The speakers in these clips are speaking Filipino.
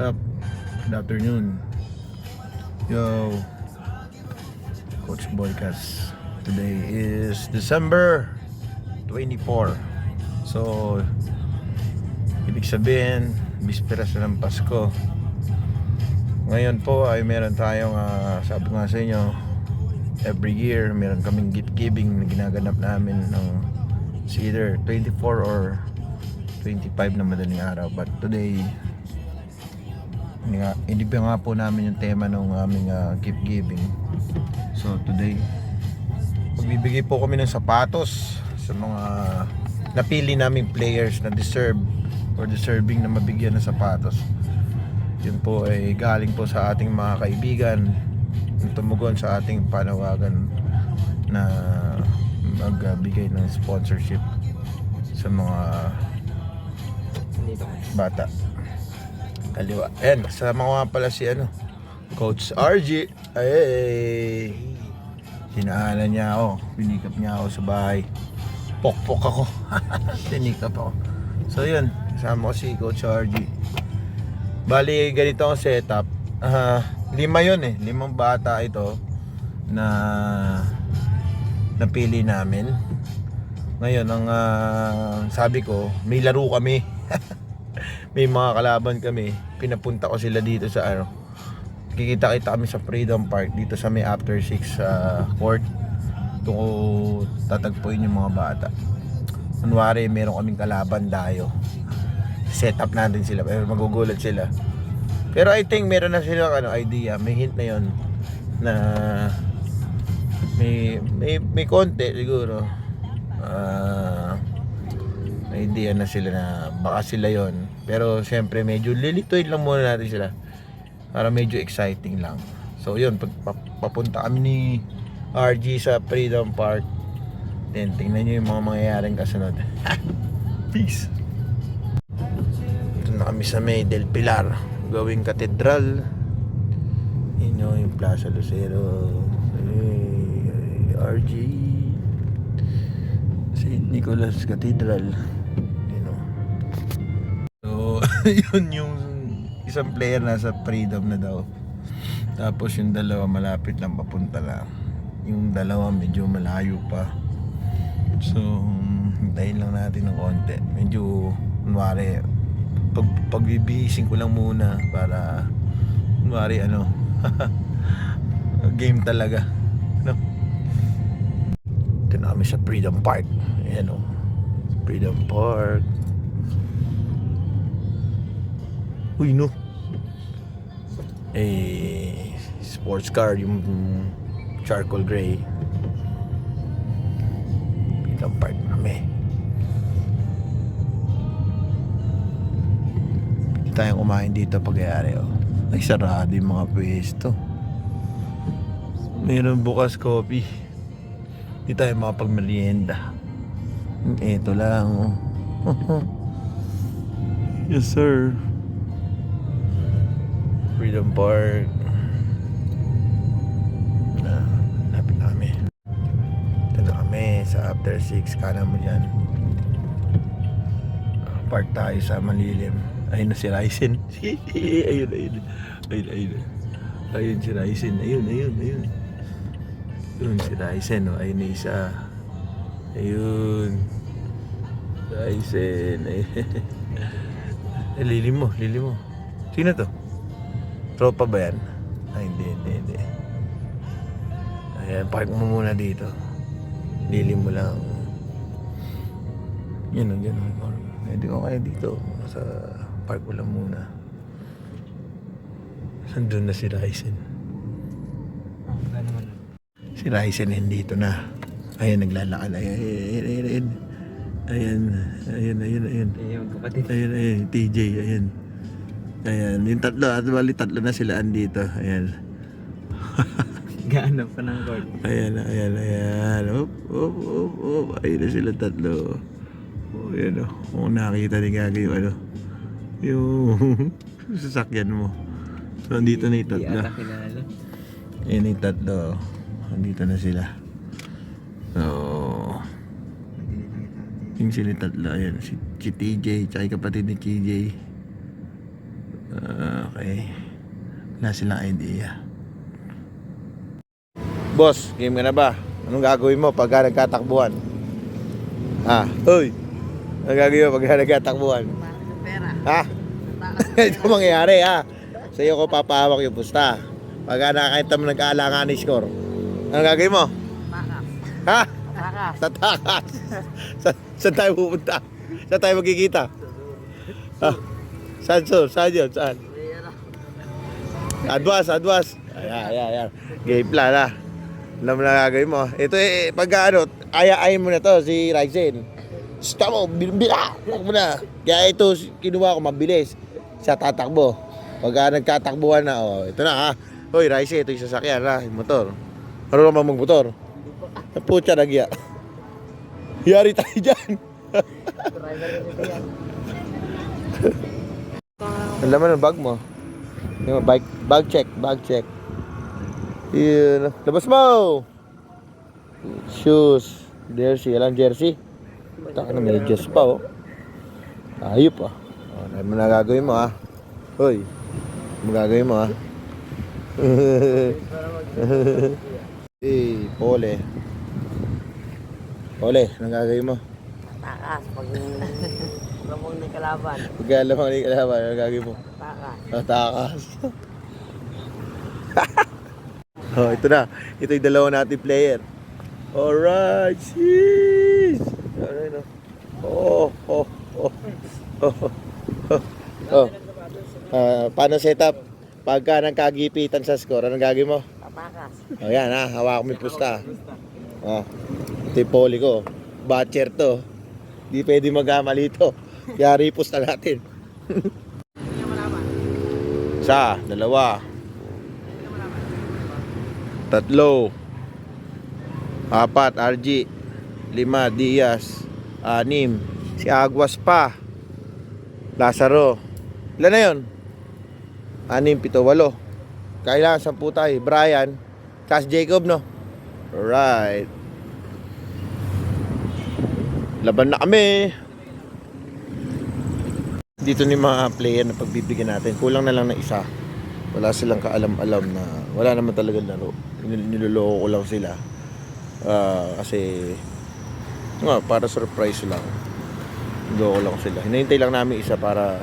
up? Good afternoon. Yo, Coach Boycas. Today is December 24. So, ibig sabihin, bisperas na ng Pasko. Ngayon po ay meron tayong, ah, sabi nga sa inyo, every year meron kaming gift giving na ginaganap namin ng either 24 or 25 na madaling araw. But today, nga, hindi pa nga po namin yung tema ng aming ah, gift giving. So today, magbibigay po kami ng sapatos sa mga napili naming players na deserve or deserving na mabigyan ng sapatos. Yun po ay galing po sa ating mga kaibigan na tumugon sa ating panawagan na magbigay ng sponsorship sa mga bata. Kaliwa. Ayan, kasama ko nga pala si ano, Coach RG. Ay, sinaanan niya ako. Pinikap niya ako sa bahay. Pokpok ako. Pinikap ako. So yun, kasama ko si Coach RG. Bali, ganito ang setup. Ah, lima yun eh. Limang bata ito na napili namin. Ngayon, ang ah, sabi ko, may laro kami. May mga kalaban kami. Pinapunta ko sila dito sa ano. Kikita-kita kami sa Freedom Park dito sa may after 6 sa court. Doon ko tatagpuin yung mga bata. Kunwari, meron kaming kalaban dayo. Set up natin sila. Pero magugulat sila. Pero I think meron na silang ano, idea. May hint na yon na may may may konti siguro. May idea na sila na baka sila yon pero siyempre medyo lilituin lang muna natin sila. Para medyo exciting lang. So yun pag pap- papunta kami ni RG sa Freedom Park then tingnan nyo yung mga mangyayaring kasunod. Peace! Ito na kami sa may Del Pilar gawing katedral. Yun yun, yung Plaza Lucero. Eh, RG St. Nicholas Cathedral. Yun yung isang player nasa freedom na daw. Tapos yung dalawa malapit lang papunta lang. Yung dalawa medyo malayo pa. So, hintayin lang natin ng konti. Medyo, kunwari, pag, pagbibihising ko lang muna para, kunwari ano, game talaga. No? Ito na sa Freedom Park. Ayan o. Freedom Park. Uy, no. Eh, sports car, yung charcoal gray. Park na kami. Hindi tayong kumain dito pag-ayari, oh. Ay, sarado yung mga pwesto. Meron bukas coffee. Hindi tayo makapagmerienda. Ito lang. oh. yes, sir. Freedom Park. Na, lapit na kami. Ito na kami sa after 6. Kanan mo dyan. Park tayo sa malilim. Ayun na si Ryzen. ayun, ayun. Ayun, ayun. Ayun si Ryzen. Ayun, ayun, ayun. Yun si Ryzen, oh. ayun na isa. Ayun. Ryzen. Ayun. Lilim mo, lilim mo. Sino to? Tropa ba yan? Ay, hindi, hindi, hindi. Ayan, park mo muna dito. Lilim mo lang. Yun, yun. oh. Pwede ko kayo dito. Sa park ko lang muna. Nandun na si Ryzen. Si Ryzen nandito na. Ayan, naglalakad. Ayan, ayan, ayan, ayan. Ayan, ayan, ayan, ayan. Eh, yung kapatid. Ayan, ayan, TJ, ayan. Ayan, yung tatlo, at bali tatlo na sila andito. Ayan. Gaano pa ng court. Ayan, ayan, ayan. Op, op, op, op. Ayun na sila tatlo. Oh, ayan o. Kung nakita ni Gaga yung ano. Yung sasakyan mo. So, andito na yung tatlo. Ayan yung tatlo. Andito na sila. So, yung sila tatlo. Ayan, si, si TJ, tsaka kapatid ni TJ. Okay. Wala silang idea. Boss, game ka na ba? Anong gagawin mo pagka nagkatakbuhan? Ah, hoy! Anong gagawin mo pagka nagkatakbuhan? Pera. Ha? Ito mangyayari ha. Sa iyo ko papahawak yung pusta. Pagka nakakita mo nagkaalangan ni score. Anong gagawin mo? Takas. Ha? Takas. Sa takas. sa, saan tayo pupunta? Saan tayo magkikita? Ha? Saan so? Saan yun? Saan? Adwas, adwas. Ayan, ayan, ayan. Game plan ha. Alam mo na gagawin mo. Ito eh, pag ano, ayayin mo na to si Ryzen. Stop mo, bila, takbo na. Kaya ito, kinuha ko mabilis. Sa tatakbo. Pag nagkatakbuhan na, oh, ito na ha. Hoy, Ryzen, ito yung sasakyan ha, yung motor. Ano naman magmotor? Putya nagya. Yari tayo dyan. Ang laman ng bag mo. Yung bag, bag check, bag check. Yun. Labas mo! Shoes. Jersey. Alam jersey? Taka na, medyas pa oh. Ayop ah. Oh, ano mo na gagawin mo ah. Hoy. Ano mo ah. eh, pole. Pole, anong gagawin mo? Takas. Pag lamang ni kalaban. Pagka mo ni kalaban, anong gagawin mo? Takas. Natakas. oh, ito na. Ito yung dalawa nating player. Alright, jeez! Ano yun, oh? Oh, oh, oh. Oh, oh, oh. Ah, paano setup? Pagka nang kagipitan sa score, anong gagawin mo? Takas. O yan ha, hawak mo yung pusta. O, ito yung poli ko. Batcher to. Di pwede magkamali to. Kaya ripos na natin. Isa, dalawa. Tatlo. Apat, RG. Lima, Diaz. Anim. Si Aguas pa. Lazaro. Ilan na yun? Anim, pito, walo. Kailangan sampu tayo. Brian. Cass Jacob, no? Alright. Laban na kami. Dito ni mga player na pagbibigyan natin. Kulang na lang na isa. Wala silang kaalam-alam na wala naman talaga laro. Nil- Niloloko ko lang sila. Ah, kasi nga, para surprise lang. Niloloko lang sila. Hinahintay lang namin isa para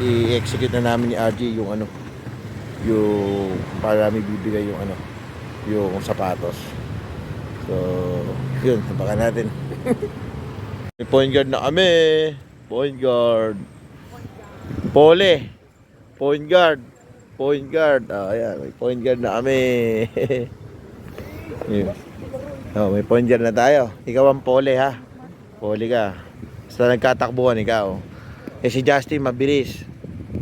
i-execute na namin ni RG yung ano yung para namin bibigay yung ano yung sapatos so yun tabakan natin may point guard na kami point guard pole. Point guard. Point guard. Ah ayan may point guard na kami. Oh, may point guard na tayo. Ikaw ang pole ha? Pole ka. Basta nagkatakbuhan ikaw. Eh si Justin mabilis.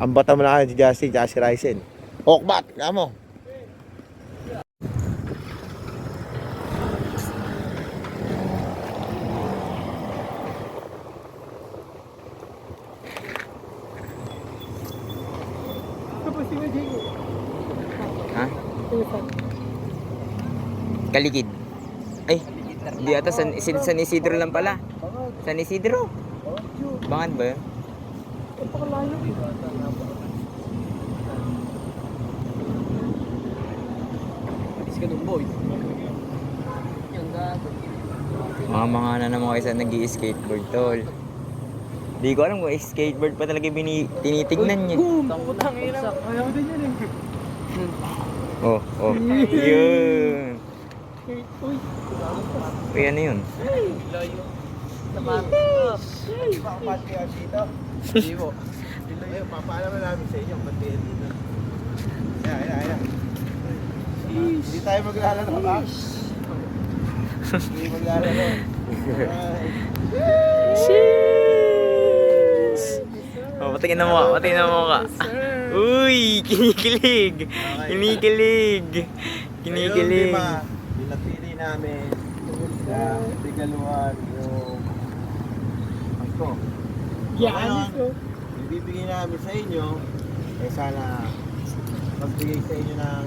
Ang bata mo na kayo si Justin si Ryzen. Okbat, kamo. Ha? Kaligid. Ay, di ata San, San, San Isidro lang pala. San Isidro. Bangan ba yun? Mga mga na naman kayo sa nag skateboard tol. Di ko alam kung skateboard pa talaga bini, tinitignan niya. Oh, oh. Yun. Uy, ano yun? Hindi po. Ayun, papaalaman namin sa inyo, kayo dito? Ayan, ayan, ayan. Hindi tayo maglalaro, ha? Hindi maglalaro. Oh, patingin na mo, patingin na mo ka. Uy, kinikilig. Kinikilig. Kinikilig. Napili namin, na regaluhan yung ako. Yan, Yung bibigay namin sa inyo, eh sana magbigay sa inyo ng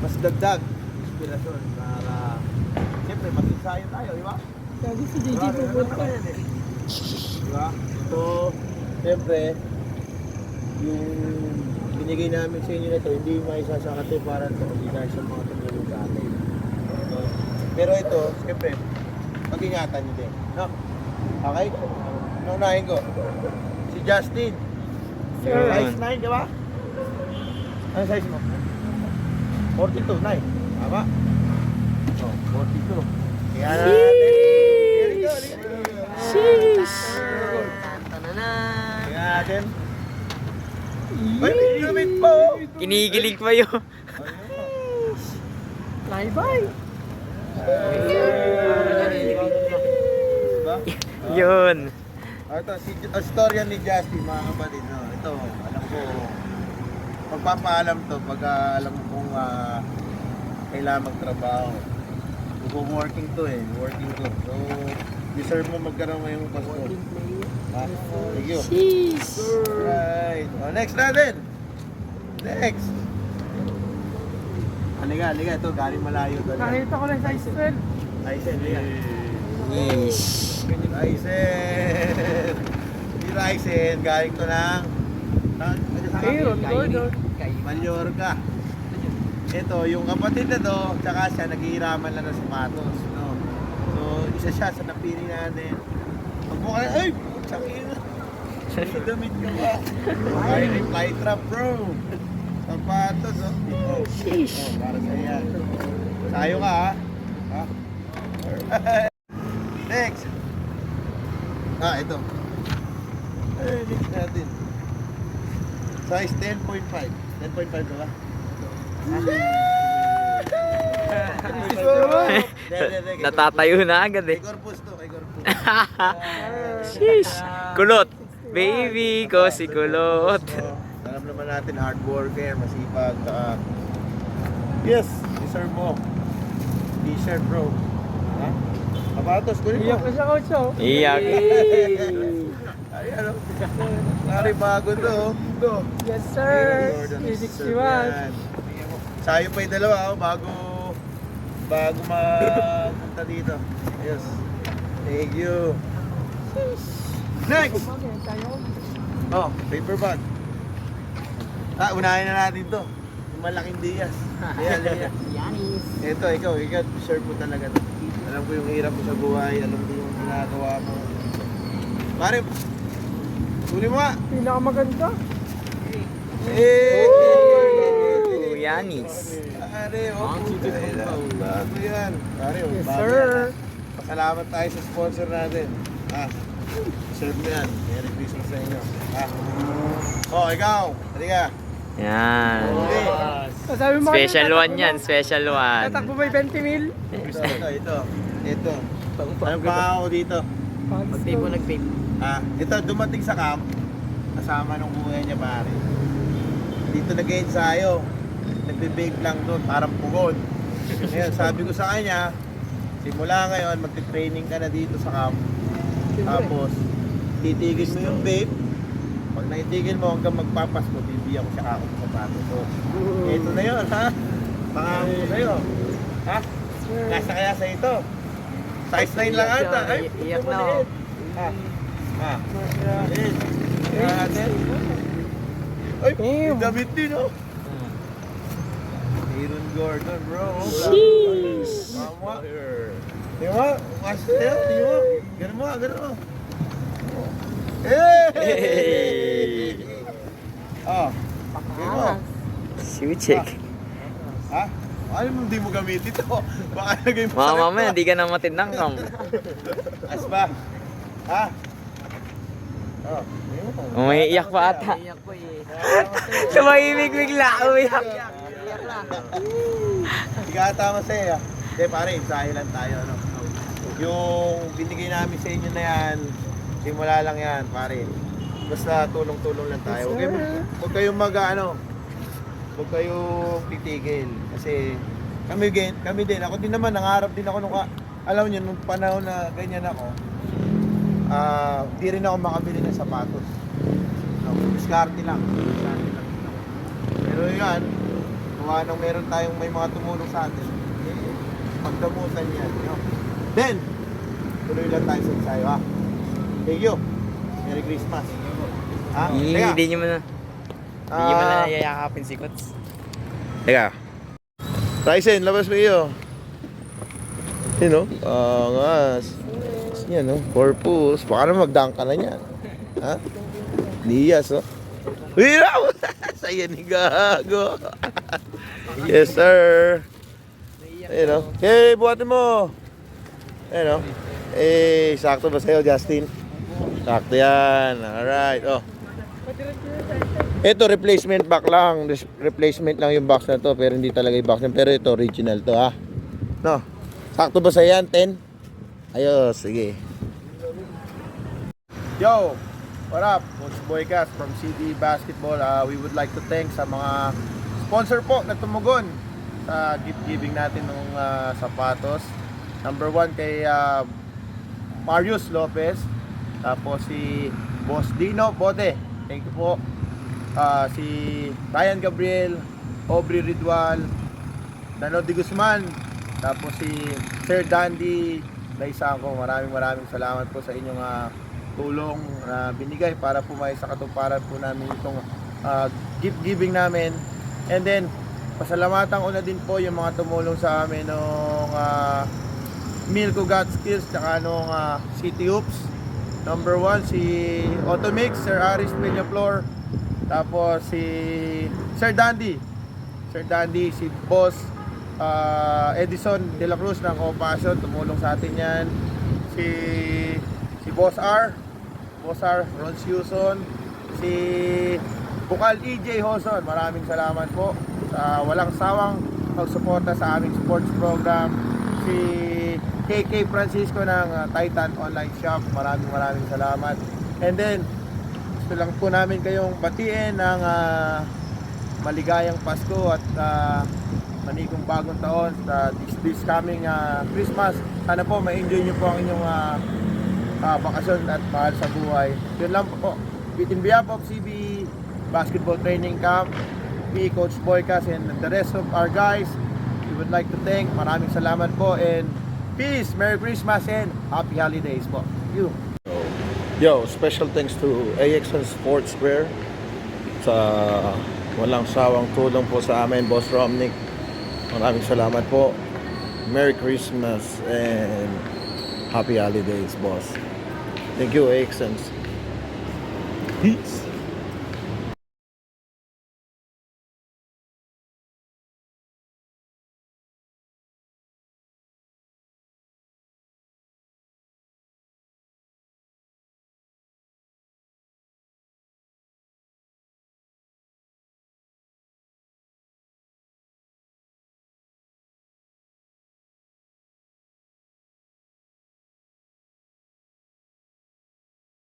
mas dagdag inspirasyon para siyempre mag-ensayo tayo, di ba? Sabi si JJ Diba? pupunta. Di ba? So, siyempre, yung binigay namin sa inyo na ito, hindi may sasakate para ito, hindi dahil sa mga tumulong sa atin. No? Pero ito, siyempre, mag-ingatan nyo din. No? Okay? Naunahin ko. Si Justin. Yun. Size 9, di ba? Ano size mo? 42, 9. Tama? Oh, 42. Kaya natin. You go. Sheesh! Natin. Ay, may lumit po! Kinikilig pa yun. Bye-bye. Diba? Yun. Ah, ito, si, ang storya ni Justin, mga kapatid, no? ito, alam ko, magpapaalam to pag ah, alam mo kung ah, kailangan magtrabaho. Kung working to eh, working to. So, deserve mo magkaroon ngayong Pasko. Ha? Thank you. Right. Oh, next natin. Next. Halika, halika. Ito, galing malayo. Nakita ko lang sa Israel. Aysen, halika. Yeesh. Ryzen! Hindi Ryzen, galing to ng... Aaron Gordon. Mallorca. Ito, yung kapatid na to, tsaka siya, naghihiraman lang ng sapatos. Isa siya sa napili natin. Pag mo kayo, ay! Tsakin! May damit ka ba? Ay, fly trap, bro! Sapatos, oh. Oh, oh para sa yan. Sayo ka, ha? Ha? Alright. Next! Ah, ito. Eh, next natin. Size 10.5. 10.5 ka ba? Natatayo na agad Kay eh. Corpus to, kay Corpus. Sheesh! Kulot! Baby ko si Kulot. Alam naman natin, hard worker, masipag, saka... Yes, deserve mo. T-shirt, bro. Ha? Kapatos, kunin mo. Iyak na siya, coach. oh. Iyak. Ay, ano? Nari bago to. oh. Yes, sir. Jordan, E61. yan. Sayo pa yung dalawa oh, bago bago mapunta dito. Yes. Thank you. Next! Oh, paper bag. Ah, unahin na natin to. Yung malaking Diaz. Ayan, ayan. Yanis. Ito, ikaw, ikaw, deserve mo talaga to. Alam ko yung hirap mo sa buhay, alam ko yung ginagawa mo. Pare, huli mo nga. Pinakamaganda. Eh! Ooh, Yanis. Pare, oh. Bago yan. Pare, oh, Yes, bago sir. yan. Pasalamat tayo sa sponsor natin. Ah, deserve mo yan. Merry Christmas sa inyo. Ah. Oh, ikaw. Halika. Yan. Sabi mo kanina, Special one yan, special one. Tatakbo ba yung 20 mil? Ito, ito, ito. Ito. Anong pangako dito? Pag-tape mo nag-tape. Ah, ito dumating sa camp kasama nung kuya niya pare. Dito nag-ensayo. Nagbe-bake lang doon, parang pugod. Ngayon, sabi ko sa kanya, simula ngayon, magte-training ka na dito sa camp. Tapos, titigil mo yung vape. Pag naitigil mo hanggang magpapasko, bibigyan ko siya ako ng sapatos. So, ito na yun, ha? Pangako ko sa'yo. Ha? Nasa kaya sa ito. Size 9 lang ata. Ay, Iyak na, maliit. Ha? Ha? Kaya natin. Ay, damit din, oh. Aaron Gordon, bro. Sheesh. Mama. Di ba? Mas tayo, di ba? Ganun mo, ganun mo. Hey! Oh. Di ba? Siwichik. Ha? Mo hindi mo gamitin ito? Baka lagay mo sa mama, hindi ka na matinangkam. As ba? Ha? Oh. Umiiyak pa ata. Iyak ko eh. Tumahimik bigla, umiyak. Hindi ka tama sa'yo. ah. Hindi pare, ensayo lang tayo. No? Yung binigay namin sa inyo na yan, simula lang yan pare. Basta tulong-tulong lang tayo. Huwag kayong, huwag kayong mag ano, huwag kayong titigil. Kasi kami, din- kami din, ako din naman, nangarap din ako nung, ka- alam niyo, nung panahon na ganyan ako, ah, di rin ako makabili ng sapatos. No, diskarte lang. Diskarte lang. Pero yan, gawa nang meron tayong may mga tumulong sa atin, eh, pagdamutan yan. You know? Then, tuloy lang tayo sa ensayo ha. Thank you. Merry Christmas. Ha? Hindi, Teka, hindi nyo mo na. Hindi mo Ah. na yayakapin si Kots. Teka. Tyson, labas mo iyo. Yun o. Angas. Yan o. Purpose. Baka na magdang ka na niyan. Ha? Niyas o. Hiraw! Saya ni Gago. yes, sir. Ayun o. Okay, buhatin mo. Ayun o. Eh, sakto ba sa'yo, Justin? Sakto yan. Alright. Oh. Ito, replacement back lang. Replacement lang yung box na to. Pero hindi talaga yung box na. Pero ito, original to ha. No. Sakto ba sa yan? 10? Ayos, sige. Yo! What up? Coach Boycast from CD Basketball. Uh, we would like to thank sa mga sponsor po na tumugon sa gift giving natin ng uh, sapatos. Number one kay uh, Marius Lopez. Tapos si Boss Dino Bote. Thank you po. Ah, si Ryan Gabriel, Aubrey Ridwal, Danilo de Guzman, tapos si Sir Dandy Laisangko. Maraming maraming salamat po sa inyong ah, tulong na binigay para po may sa katuparan po namin itong ah, gift giving namin. And then, pasalamatan ko na din po yung mga tumulong sa amin nung ah, Milko God Skills tsaka nung ah, City Hoops. Number one, si Automix, Sir Aris Villaflor. Tapos si Sir Dandy. Sir Dandy, si Boss ah, Edison De La Cruz ng Compassion. Tumulong sa atin yan. Si si Boss R. Boss R, Ron Houston. Si Bukal EJ Hoson. Maraming salamat po sa walang sawang pagsuporta sa aming sports program. Si KK Francisco ng ah, Titan Online Shop. Maraming maraming salamat. And then, gusto lang po namin kayong batiin ng ah, maligayang Pasko at ah, manigong bagong taon sa this, this coming ah, Christmas. Sana po ma-enjoy nyo po ang inyong ah, ah, bakasyon at mahal sa buhay. Yun lang po. In behalf of CB Basketball Training Camp, me, Coach Boykas, and the rest of our guys, we would like to thank. Maraming salamat po and peace, Merry Christmas, and Happy Holidays po. You. Yo, special thanks to AXN Sportswear sa walang sawang tulong po sa amin, Boss Romnick. Maraming salamat po. Merry Christmas and Happy Holidays, boss. Thank you, AXN. Peace.